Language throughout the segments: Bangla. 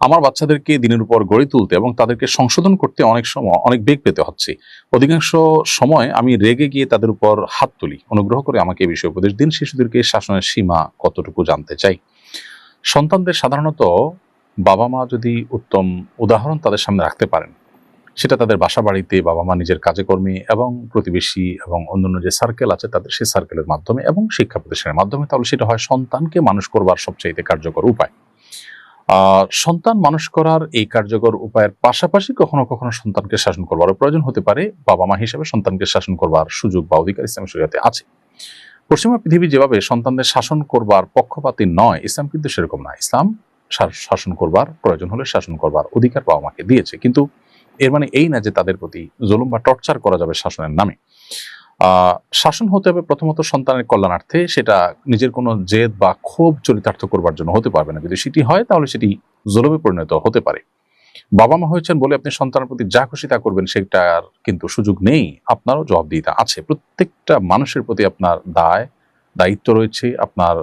আমার বাচ্চাদেরকে দিনের উপর গড়ে তুলতে এবং তাদেরকে সংশোধন করতে অনেক সময়, অনেক বেগ পেতে হচ্ছে। অধিকাংশ সময় আমি রেগে গিয়ে তাদের উপর হাত তুলি। অনুগ্রহ করে আমাকে এই বিষয়ে উপদেশ দিন। শিশুদেরকে শাসনের সীমা কতটুকু জানতে চাই? সন্তানদের সাধারণত বাবা মা যদি উত্তম উদাহরণ তাদের সামনে রাখতে পারেন, সেটা তাদের বাসা বাড়িতে বাবা মা নিজের কাজে কর্মে এবং প্রতিবেশী এবং অন্যান্য যে সার্কেল আছে তাদের সেই সার্কেলের মাধ্যমে এবং শিক্ষা প্রতিষ্ঠানের মাধ্যমে, তাহলে সেটা হয় সন্তানকে মানুষ করবার সবচাইতে কার্যকর উপায়। সন্তান মানুষ করার এই কার্যকর উপায়ের পাশাপাশি কখনো কখনো সন্তানকে শাসন করবার প্রয়োজন হতে পারে। বাবা মা হিসেবে সন্তানকে শাসন করবার সুযোগ বা অধিকার ইসলাম শরীয়তে আছে। পশ্চিমা পৃথিবী যেভাবে সন্তানদের শাসন করবার পক্ষপাতী নয়, ইসলাম কিন্তু সেরকম না। ইসলাম শাসন করবার প্রয়োজন হলে শাসন করবার অধিকার বাবা মাকে দিয়েছে। কিন্তু এর মানে এই না যে তাদের প্রতি জুলুম বা টর্চার করা যাবে শাসনের নামে। শাসন হতে হবে প্রথমত সন্তানের কল্যাণার্থে, সেটা নিজের কোনো জেদ বা ক্ষোভ চরিতার্থ করবার জন্য হতে পারবে না। যদি সেটি হয়, তাহলে সেটি জলবে পরিণত হতে পারে। বাবা মা হয়েছেন বলে আপনি সন্তানের প্রতি যা খুশি তা করবেন, সেটার কিন্তু সুযোগ নেই। আপনারও জবাবদিহিতা আছে। প্রত্যেকটা মানুষের প্রতি আপনার দায় দায়িত্ব রয়েছে, আপনার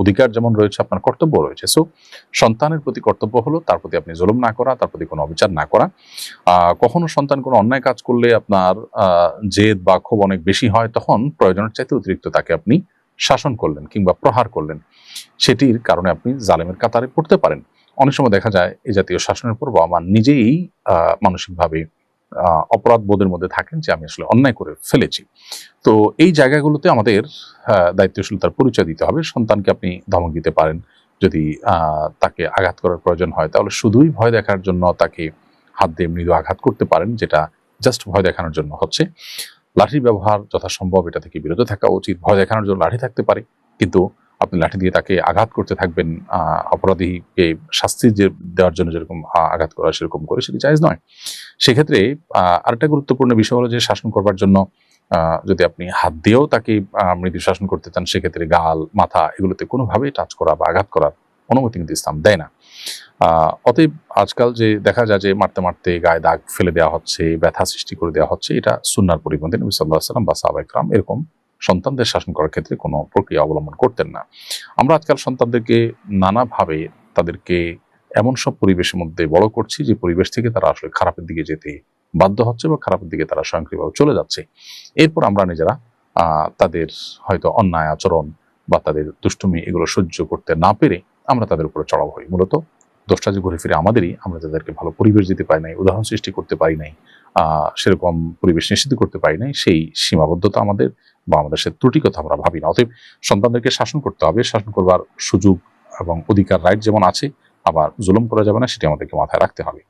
অধিকার যেমন রয়েছে, আপনার কর্তব্য রয়েছে। সো সন্তানের প্রতি কর্তব্য হলো তার প্রতি আপনি জুলুম না করা, তার প্রতি কোনো অবিচার না করা। কখনো সন্তান কোনো অন্যায় কাজ করলে আপনার জেদ বা ক্ষোভ অনেক বেশি হয়, তখন প্রয়োজনের চাইতে অতিরিক্ত তাকে আপনি শাসন করলেন কিংবা প্রহার করলেন। সেটির কারণে আপনি জালেমের কাতারে পড়তে পারেন। অনেক সময় দেখা যায় এই জাতীয় শাসনের পর বাবা মা নিজেই মানসিকভাবে অপরাধ বোধের মধ্যে থাকেন যে আমি আসলে অন্যায় করে ফেলেছি। তো এই জায়গাগুলোতে আমাদের দায়িত্বশীলতার পরিচয় দিতে হবে। সন্তানকে আপনি ধমক দিতে পারেন। যদি তাকে আঘাত করার প্রয়োজন হয়, তাহলে শুধুই ভয় দেখার জন্য তাকে হাত দিয়ে মৃদু আঘাত করতে পারেন, যেটা জাস্ট ভয় দেখানোর জন্য হচ্ছে। লাঠির ব্যবহার যথাসম্ভব, এটা থেকে বিরত থাকা উচিত। ভয় দেখানোর জন্য লাঠি থাকতে পারে, কিন্তু আপনি লাঠি দিয়ে তাকে আঘাত করতে থাকবেন অপরাধীকে শাস্তি যে দেওয়ার জন্য যেরকম আঘাত করা সেরকম করে, সেটি জায়জ নয়। সেক্ষেত্রে আরেকটা গুরুত্বপূর্ণ বিষয় হলো যে শাসন করবার জন্য যদি আপনি হাত দিয়েও তাকে মৃদু শাসন করতে চান, সেক্ষেত্রে গাল, মাথা এগুলোতে কোনোভাবেই টাচ করা বা আঘাত করার অনুমতি কিন্তু ইসলাম দেয় না। অতএব আজকাল যে দেখা যায় যে মারতে মারতে গায়ে দাগ ফেলে দেওয়া হচ্ছে, ব্যথা সৃষ্টি করে দেওয়া হচ্ছে, এটা সুনার পরিপন্থী নবী সাল্লাহ সাল্লাম বা সাহাবাইকরাম এরকম সন্তানদের শাসন করার ক্ষেত্রে কোনো প্রক্রিয়া অবলম্বন করতেন না। আমরা আজকাল সন্তানদেরকে নানাভাবে তাদেরকে এমন সব পরিবেশের মধ্যে বড় করছি যে পরিবেশ থেকে তারা আসলে খারাপের দিকে যেতে বাধ্য হচ্ছে বা খারাপের দিকে তারা স্বয়ংক্রিয়ভাবে চলে যাচ্ছে। এরপর আমরা নিজেরা তাদের হয়তো অন্যায় আচরণ বা তাদের দুষ্টুমি এগুলো সহ্য করতে না পেরে আমরা তাদের উপরে চড়াও হই। মূলত দোষটা যে ঘুরে ফিরে আমাদেরই, আমরা তাদেরকে ভালো পরিবেশ দিতে পারি নাই, উদাহরণ সৃষ্টি করতে পারি নাই সেরকম পরিবেশ নিশ্চিত করতে পারি নাই, সেই সীমাবদ্ধতা আমাদের বা আমাদের ত্রুটি কথা আমরা ভাবি না। অতএব সন্তানদেরকে শাসন করতে হবে। শাসন করবার সুযোগ এবং অধিকার রাইট যেমন আছে, আবার জুলুম করা যাবে না, সেটি আমাদেরকে মাথায় রাখতে হবে।